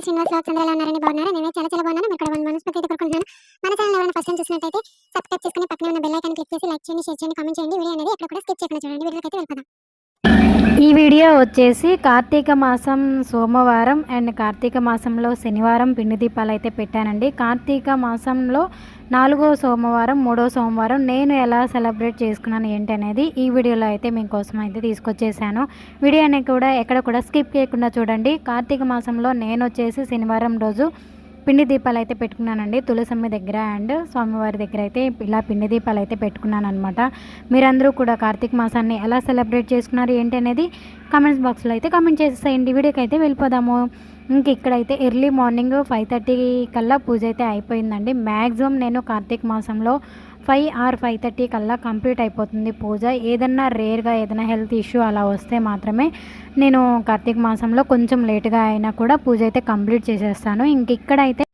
Hi Srinivas lakhs అందరూ ఎలా ఉన్నారని బాగున్నారా? నేను చాలా చాలా బాగున్నాను ఇక్కడ వన్ మనస్ఫూర్తి అయితే కోరుకుంటున్నాను. మన ఛానల్ ఎవరైనా ఫస్ట్ టైం చూసినట్టయితే సబ్స్క్రైబ్ చేసుకుని పక్కనే ఉన్న బెల్ ఐకాన్ క్లిక్ చేసి లైక్ చేయండి షేర్ చేయండి కామెంట్ చేయండి. వీడియో అనేది ఎక్కడ కూడా స్కిప్ చేయకుండా చూడండి. వీడియోకి అయితే వెళ్ళిపోదాం. ఈ వీడియో వచ్చేసి కార్తీక మాసం సోమవారం అండ్ కార్తీక మాసంలో శనివారం పిండి దీపాలు అయితే పెట్టానండి. కార్తీక మాసంలో నాలుగో సోమవారం మూడో సోమవారం నేను ఎలా సెలబ్రేట్ చేసుకున్నాను ఏంటి అనేది ఈ వీడియోలో అయితే మీకోసం అయితే తీసుకొచ్చేసాను. వీడియో అనేది కూడా ఎక్కడ కూడా స్కిప్ చేయకుండా చూడండి. కార్తీక మాసంలో నేను వచ్చేసి శనివారం రోజు పిండి దీపాలు అయితే పెట్టుకున్నానండి. తులసమ్మ దగ్గర అండ్ స్వామివారి దగ్గర అయితే ఇలా పిండి దీపాలు అయితే పెట్టుకున్నాను అనమాట మీరందరూ కూడా కార్తీక మాసాన్ని ఎలా సెలబ్రేట్ చేసుకున్నారు ఏంటి అనేది కామెంట్స్ బాక్స్లో అయితే కామెంట్ చేసేసేయండి. వీడియోకి అయితే వెళ్ళిపోదాము. ఇంక ఇక్కడైతే ఎర్లీ మార్నింగ్ ఫైవ్ థర్టీ కల్లా పూజ అయితే అయిపోయిందండి. మ్యాక్సిమం నేను కార్తీక మాసంలో ఫైవ్ ఆర్ ఫైవ్ థర్టీ కల్లా కంప్లీట్ అయిపోతుంది పూజ. ఏదన్నా రేర్గా ఏదైనా హెల్త్ ఇష్యూ అలా వస్తే మాత్రమే నేను కార్తీక మాసంలో కొంచెం లేట్గా అయినా కూడా పూజ అయితే కంప్లీట్ చేసేస్తాను. ఇంక ఇక్కడైతే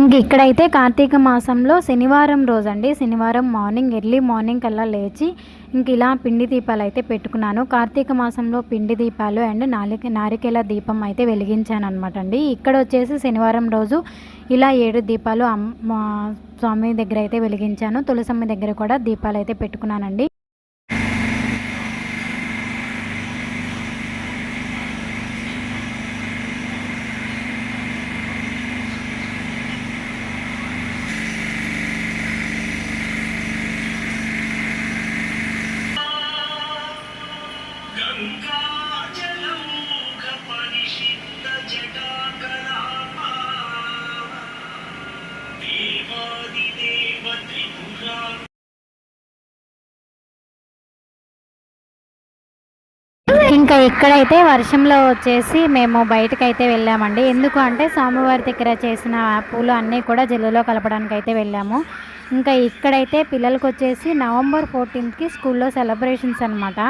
ఇంక ఇక్కడైతే కార్తీక మాసంలో శనివారం రోజు అండి శనివారం మార్నింగ్ ఎర్లీ మార్నింగ్ కల్లా లేచి ఇంక ఇలా పిండి దీపాలు అయితే పెట్టుకున్నాను. కార్తీక మాసంలో పిండి దీపాలు అండ్ నాలిక నారికేల దీపం అయితే వెలిగించాను అనమాట అండి. ఇక్కడ వచ్చేసి శనివారం రోజు ఇలా ఏడు దీపాలు అమ్మ స్వామి దగ్గర అయితే వెలిగించాను. తులసమ్మ దగ్గర కూడా దీపాలు అయితే పెట్టుకున్నానండి. ఇంకా ఇక్కడైతే వర్షంలో వచ్చేసి మేము బయటకు అయితే వెళ్ళామండి. ఎందుకు అంటే స్వామివారి దగ్గర చేసిన పూలు అన్నీ కూడా జల్లులో కలపడానికి అయితే వెళ్ళాము. ఇంకా ఇక్కడైతే పిల్లలకి వచ్చేసి నవంబర్ ఫోర్టీన్త్కి స్కూల్లో సెలబ్రేషన్స్ అనమాట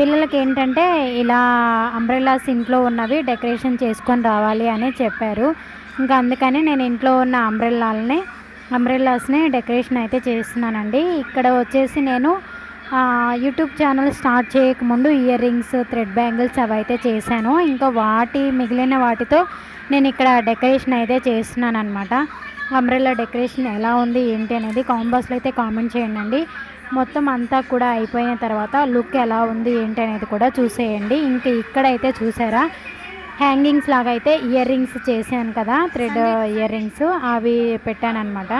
పిల్లలకి ఏంటంటే ఇలా అంబ్రెల్లాస్ ఇంట్లో ఉన్నవి డెకరేషన్ చేసుకొని రావాలి అని చెప్పారు. ఇంకా అందుకని నేను ఇంట్లో ఉన్న అంబ్రెల్లాలని అంబ్రెల్లాస్ని డెకరేషన్ అయితే చేస్తున్నానండి. ఇక్కడ వచ్చేసి నేను యూట్యూబ్ ఛానల్ స్టార్ట్ చేయకముందు ఇయర్ రింగ్స్ థ్రెడ్ బ్యాంగిల్స్ అవి అయితే చేశాను. ఇంకా వాటి మిగిలిన వాటితో నేను ఇక్కడ డెకరేషన్ అయితే చేస్తున్నాను అనమాట అంబ్రెల్లా డెకరేషన్ ఎలా ఉంది ఏంటి అనేది కాంబాస్లో అయితే కామెంట్ చేయండి మొత్తం అంతా కూడా అయిపోయిన తర్వాత లుక్ ఎలా ఉంది ఏంటి అనేది కూడా చూసేయండి. ఇంక ఇక్కడైతే చూసారా హ్యాంగింగ్స్ లాగా అయితే ఇయర్ రింగ్స్ చేశాను కదా థ్రెడ్ ఇయర్ రింగ్స్ అవి పెట్టాను అనమాట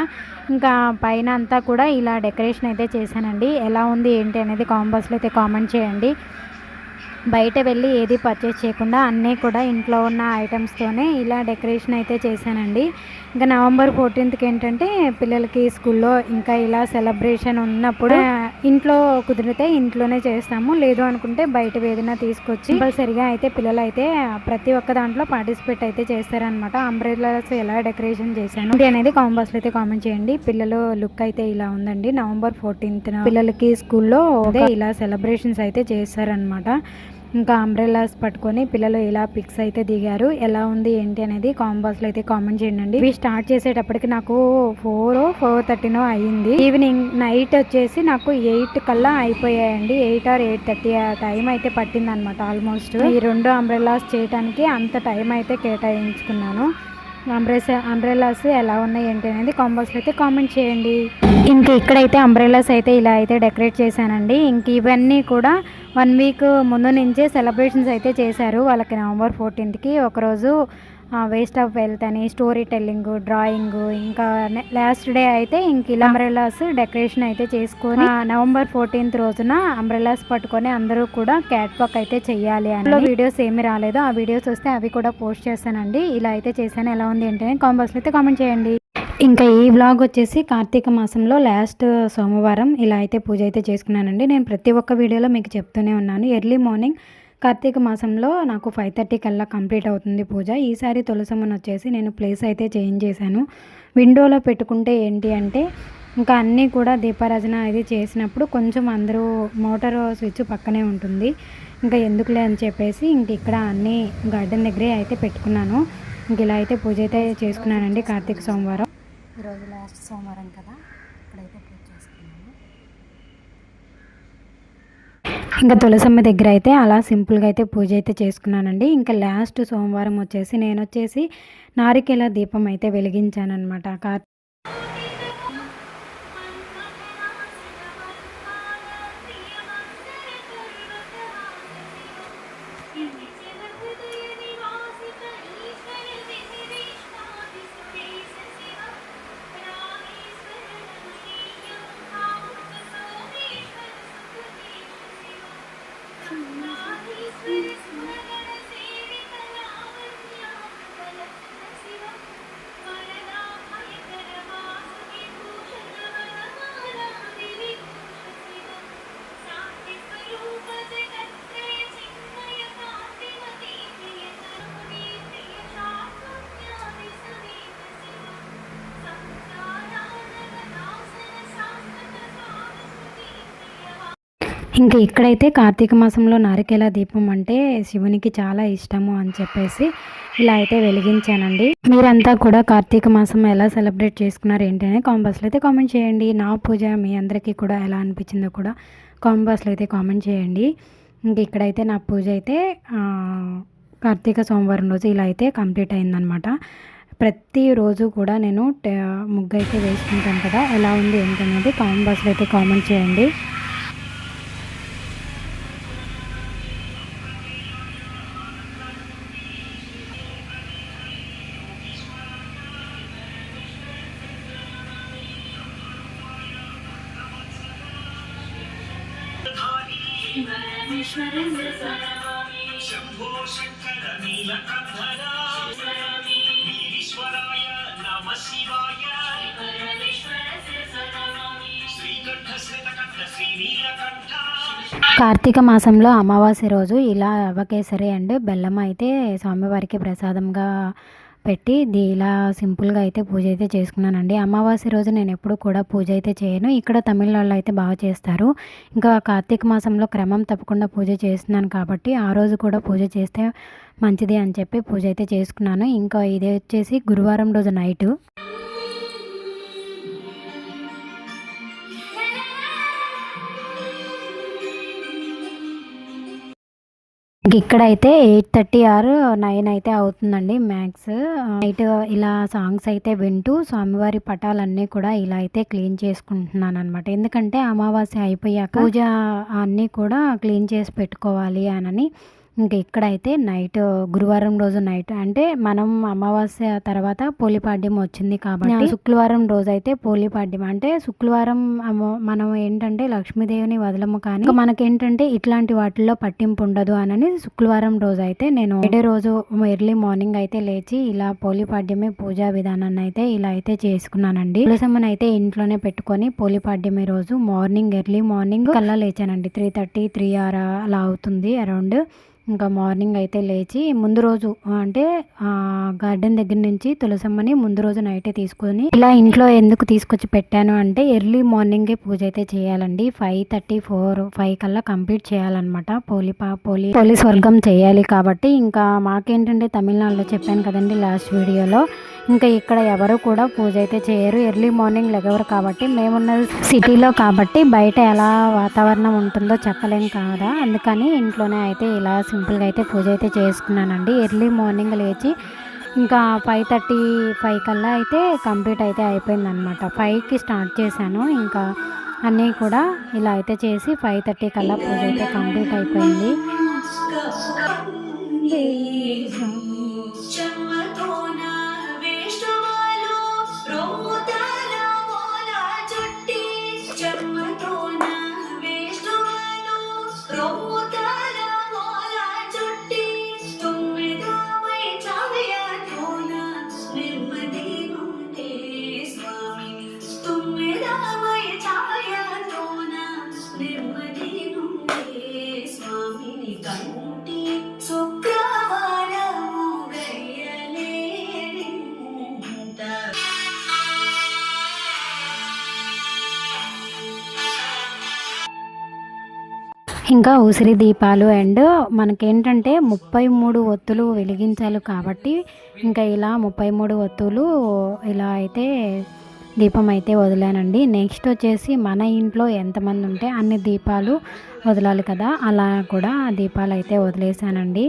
ఇంకా పైన అంతా కూడా ఇలా డెకరేషన్ అయితే చేశానండి. ఎలా ఉంది ఏంటి అనేది కాంబాస్లో అయితే కామెంట్ చేయండి. బయట వెళ్ళి ఏది పర్చేస్ చేయకుండా అన్నీ కూడా ఇంట్లో ఉన్న ఐటమ్స్తోనే ఇలా డెకరేషన్ అయితే చేశానండి. ఇంకా నవంబర్ ఫోర్టీన్త్కి ఏంటంటే పిల్లలకి స్కూల్లో ఇంకా ఇలా సెలబ్రేషన్ ఉన్నప్పుడు ఇంట్లో కుదిరితే ఇంట్లోనే చేస్తాము. లేదు అనుకుంటే బయట ఏదైనా తీసుకొచ్చి కంపల్సరిగా అయితే పిల్లలు అయితే ప్రతి ఒక్క దాంట్లో పార్టిసిపేట్ అయితే చేస్తారనమాట అంబ్రెల్లాస్ ఎలా డెకరేషన్ చేశాను ఇది అనేది కాంబాస్ అయితే కామెంట్ చేయండి. పిల్లలు లుక్ అయితే ఇలా ఉందండి. నవంబర్ ఫోర్టీన్త్ పిల్లలకి స్కూల్లో ఇలా సెలబ్రేషన్స్ అయితే చేస్తారనమాట ఇంకా అంబ్రెల్లాస్ పట్టుకొని పిల్లలు ఇలా పిక్స్ అయితే దిగారు ఎలా ఉంది ఏంటి అనేది కాంబాస్లో అయితే కామెంట్ చేయండి. ఇవి స్టార్ట్ చేసేటప్పటికి నాకు ఫోర్ ఫోర్ థర్టీనో అయ్యింది ఈవినింగ్ నైట్ వచ్చేసి నాకు ఎయిట్ కల్లా అయిపోయాయండి. ఎయిట్ ఆర్ ఎయిట్ థర్టీ ఆ టైం అయితే పట్టింది అనమాట ఆల్మోస్ట్ ఈ రెండు అంబ్రెల్లాస్ చేయడానికి అంత టైం అయితే కేటాయించుకున్నాను. అంబ్రెస్ అంబ్రెల్లాస్ ఎలా ఉన్నాయి ఏంటి అనేది కాంబోస్లో అయితే కామెంట్ చేయండి. ఇంక ఇక్కడైతే అంబ్రెలాస్ అయితే ఇలా అయితే డెకరేట్ చేశానండి. ఇంక ఇవన్నీ కూడా వన్ వీక్ ముందు నుంచే సెలబ్రేషన్స్ అయితే చేశారు. వాళ్ళకి నవంబర్ ఫోర్టీన్త్కి ఒకరోజు వేస్ట్ ఆఫ్ వెల్త్ అని స్టోరీ టెల్లింగ్ డ్రాయింగ్ ఇంకా లాస్ట్ డే అయితే ఇంక ఇలా అంబ్రెల్లాస్ డెకరేషన్ అయితే చేసుకొని నవంబర్ ఫోర్టీన్త్ రోజున అంబ్రెలాస్ పట్టుకొని అందరూ కూడా క్యాట్ వాక్ అయితే చెయ్యాలి అని. వీడియోస్ ఏమి రాలేదు. ఆ వీడియోస్ వస్తే అవి కూడా పోస్ట్ చేస్తానండి. ఇలా అయితే చేశాను. ఎలా ఉంది ఏంటనే కాంబాస్లో అయితే కామెంట్ చేయండి. ఇంకా ఈ వ్లాగ్ వచ్చేసి కార్తీక మాసంలో లాస్ట్ సోమవారం ఇలా అయితే పూజ అయితే చేసుకున్నానండి. నేను ప్రతి ఒక్క వీడియోలో మీకు చెప్తూనే ఉన్నాను. ఎర్లీ మార్నింగ్ కార్తీక మాసంలో నాకు ఫైవ్ థర్టీ కల్లా కంప్లీట్ అవుతుంది పూజ. ఈసారి తులసమ్మని వచ్చేసి నేను ప్లేస్ అయితే చేంజ్ చేశాను. విండోలో పెట్టుకుంటే ఏంటి అంటే ఇంకా అన్నీ కూడా దీపారాజన అది చేసినప్పుడు కొంచెం అందరూ మోటార్ స్విచ్ పక్కనే ఉంటుంది. ఇంకా ఎందుకులే అని చెప్పేసి ఇంక ఇక్కడ అన్నీ గార్డెన్ దగ్గరే అయితే పెట్టుకున్నాను. ఇంక ఇలా అయితే పూజ అయితే చేసుకున్నానండి కార్తీక సోమవారం. ఈరోజు లాస్ట్ సోమవారం కదా ఇక్కడైతే పూజ చేసుకున్నాను ఇంకా తులసమ్మ దగ్గర అయితే అలా సింపుల్గా అయితే పూజ అయితే చేసుకున్నానండి. ఇంకా లాస్ట్ సోమవారం వచ్చేసి నేను వచ్చేసి నారికేల దీపం అయితే వెలిగించానమాట Thank you. ఇంకా ఇక్కడైతే కార్తీక మాసంలో నారికేల దీపం అంటే శివునికి చాలా ఇష్టము అని చెప్పేసి ఇలా అయితే వెలిగించానండి. మీరంతా కూడా కార్తీక మాసం ఎలా సెలబ్రేట్ చేసుకున్నారు ఏంటి అని కాంబాస్లో అయితే కామెంట్ చేయండి. నా పూజ మీ అందరికీ కూడా ఎలా అనిపించిందో కూడా కాంబాస్లో అయితే కామెంట్ చేయండి. ఇంక ఇక్కడైతే నా పూజ అయితే కార్తీక సోమవారం రోజు ఇలా అయితే కంప్లీట్ అయిందనమాట ప్రతిరోజు కూడా నేను ట- ముగ్గు అయితే వేసుకుంటాను కదా ఎలా ఉంది ఏంటనేది కామెంట్ బాక్స్లో అయితే కామెంట్ చేయండి. శంభో శంకర నమ శివాయ కార్తీక మాసంలో అమావాస్య రోజు ఇలా అవ్వకేసరి అండ్ బెల్లం అయితే స్వామివారికి ప్రసాదంగా పెట్టి ఇది ఇలా సింపుల్గా అయితే పూజ అయితే చేసుకున్నానండి. అమావాస్య రోజు నేను ఎప్పుడు కూడా పూజ అయితే చేయను. ఇక్కడ తమిళనాడులో అయితే బాగా చేస్తారు. ఇంకా కార్తీక మాసంలో క్రమం తప్పకుండా పూజ చేస్తున్నాను కాబట్టి ఆ రోజు కూడా పూజ చేస్తే మంచిది అని చెప్పి పూజ అయితే చేసుకున్నాను. ఇంకా ఇది వచ్చేసి గురువారం రోజు నైటు. ఇక్కడైతే ఎయిట్ థర్టీ ఆర్ నైన్ అయితే అవుతుందండి మ్యాక్స్. నైట్ ఇలా సాంగ్స్ అయితే వింటూ స్వామివారి పటాలన్నీ కూడా ఇలా అయితే క్లీన్ చేసుకుంటున్నాను అనమాట ఎందుకంటే అమావాస్య అయిపోయాక పూజ అన్నీ కూడా క్లీన్ చేసి పెట్టుకోవాలి అనని ఇంక ఇక్కడైతే నైట్ గురువారం రోజు నైట్. అంటే మనం అమావాస్య తర్వాత పోలిపాడ్యం వచ్చింది కాబట్టి శుక్రవారం రోజు అయితే పోలిపాడ్యం. అంటే శుక్రవారం మనం ఏంటంటే లక్ష్మీదేవిని వదలము కానీ మనకేంటంటే ఇట్లాంటి వాటిల్లో పట్టింపు ఉండదు అనని శుక్రవారం రోజు అయితే నేను ఫ్రైడే రోజు ఎర్లీ మార్నింగ్ అయితే లేచి ఇలా పోలిపాడ్యమే పూజా విధానాన్ని అయితే ఇలా అయితే చేసుకున్నానండి. తులసమ్మని అయితే ఇంట్లోనే పెట్టుకొని పోలిపాడ్యమే రోజు మార్నింగ్ ఎర్లీ మార్నింగ్ కల్లా లేచానండి. త్రీ థర్టీ త్రీ ఆర్ అలా అవుతుంది అరౌండ్. ఇంకా మార్నింగ్ అయితే లేచి ముందు రోజు అంటే గార్డెన్ దగ్గర నుంచి తులసమ్మని ముందు రోజు నైటే తీసుకొని ఇలా ఇంట్లో ఎందుకు తీసుకొచ్చి పెట్టాను అంటే ఎర్లీ మార్నింగే పూజ అయితే చేయాలండి. ఫైవ్ థర్టీ ఫోర్ ఫైవ్ కల్లా కంప్లీట్ చేయాలన్నమాట. పోలి పా- పోలి పోలీస్ వర్గం చేయాలి కాబట్టి. ఇంకా మాకేంటంటే తమిళనాడులో చెప్పాను కదండి లాస్ట్ వీడియోలో ఇంకా ఇక్కడ ఎవరు కూడా పూజ అయితే చేయరు. ఎర్లీ మార్నింగ్ లెగవరు కాబట్టి మేమున్న సిటీలో కాబట్టి బయట ఎలా వాతావరణం ఉంటుందో చెప్పలేం కాదా? అందుకని ఇంట్లోనే అయితే ఇలా సింపుల్గా అయితే పూజ అయితే చేసుకున్నానండి. ఎర్లీ మార్నింగ్ లేచి ఇంకా ఫైవ్ థర్టీ ఫైవ్ కల్లా అయితే కంప్లీట్ అయితే అయిపోయింది అనమాట ఫైవ్కి స్టార్ట్ చేశాను. ఇంకా అన్నీ కూడా ఇలా అయితే చేసి ఫైవ్ థర్టీ కల్లా పూజ అయితే కంప్లీట్ అయిపోయింది. ఇంకా ఉసిరి దీపాలు అండ్ మనకేంటంటే ముప్పై మూడు ఒత్తులు వెలిగించాలి కాబట్టి ఇంకా ఇలా ముప్పై మూడు ఒత్తులు ఇలా అయితే దీపం అయితే వదిలానండి. నెక్స్ట్ వచ్చేసి మన ఇంట్లో ఎంతమంది ఉంటే అన్ని దీపాలు వదలాలి కదా అలా కూడా దీపాలు అయితే వదిలేసానండి.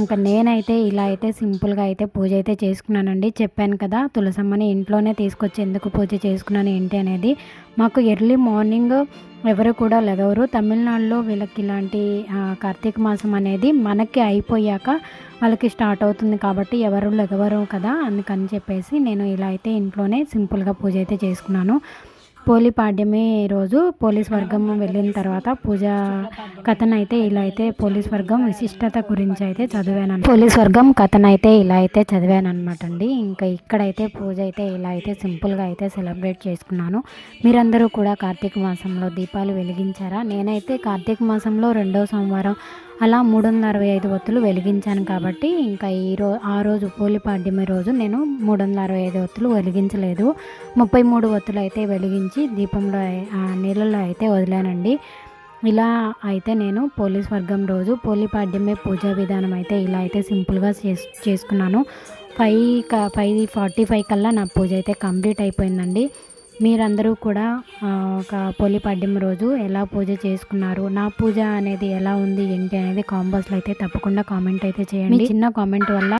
ఇంకా నేనైతే ఇలా అయితే సింపుల్గా అయితే పూజ అయితే చేసుకున్నానండి. చెప్పాను కదా తులసమ్మని ఇంట్లోనే తీసుకొచ్చి ఎందుకు పూజ చేసుకున్నాను ఏంటి అనేది. మాకు ఎర్లీ మార్నింగ్ ఎవరు కూడా లెగవరు తమిళనాడులో వీళ్ళకి ఇలాంటి కార్తీక మాసం అనేది మనకి అయిపోయాక వాళ్ళకి స్టార్ట్ అవుతుంది కాబట్టి ఎవరు లెగవరు కదా అందుకని చెప్పేసి నేను ఇలా అయితే ఇంట్లోనే సింపుల్గా పూజ అయితే చేసుకున్నాను. పోలి పాడ్యమి రోజు పోలీస్ వర్గం వెళ్ళిన తర్వాత పూజ కథనైతే ఇలా అయితే పోలీస్ వర్గం విశిష్టత గురించి అయితే చదివాను పోలీస్ వర్గం కథనైతే ఇలా అయితే చదివాను అనమాట అండి. ఇంకా ఇక్కడైతే పూజ అయితే ఇలా అయితే సింపుల్గా అయితే సెలబ్రేట్ చేసుకున్నాను. మీరందరూ కూడా కార్తీక మాసంలో దీపాలు వెలిగించారా? నేనైతే కార్తీక మాసంలో రెండో సోమవారం అలా మూడు వందల అరవై ఐదు ఒత్తులు వెలిగించాను కాబట్టి ఇంకా ఈ రో ఆ రోజు పోలి పాడ్యమి రోజు నేను మూడు వందల అరవై ఐదు ఒత్తులు వెలిగించలేదు. ముప్పై మూడు ఒత్తులు అయితే వెలిగించి దీపంలో నీళ్ళలో అయితే వదిలానండి. ఇలా అయితే నేను పోలీస్ వర్గం రోజు పోలిపాడ్యమే పూజా విధానం అయితే ఇలా అయితే సింపుల్గా చేస్ చేసుకున్నాను. ఫైవ్ క ఫైవ్ ఫార్టీ ఫైవ్ కల్లా నా పూజ అయితే కంప్లీట్ అయిపోయిందండి. మీరందరూ కూడా ఒక పోలి పాడ్యం రోజు ఎలా పూజ చేసుకున్నారు? నా పూజ అనేది ఎలా ఉంది? ఏంటి అనేది కాంబోస్లో అయితే తప్పకుండా కామెంట్ అయితే చేయండి. చిన్న కామెంట్ వల్ల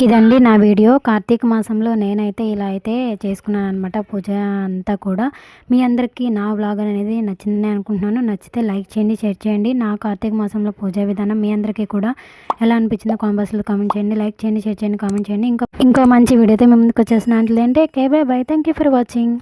ఇదండి నా వీడియో. కార్తీక మాసంలో నేనైతే ఇలా అయితే చేసుకున్నాను అనమాట పూజ అంతా కూడా. మీ అందరికీ నా వ్లాగ్ అనేది నచ్చిందని అనుకుంటున్నాను. నచ్చితే లైక్ చేయండి షేర్ చేయండి. నా కార్తీక మాసంలో పూజా విధానం మీ అందరికీ కూడా ఎలా అనిపించిందో కామెంట్స్లో కామెంట్ చేయండి. లైక్ చేయండి షేర్ చేయండి కామెంట్ చేయండి. ఇంకా ఇంకో మంచి వీడియో అయితే మీ ముందుకు వచ్చేసిన అంటే okay bye bye thank you for watching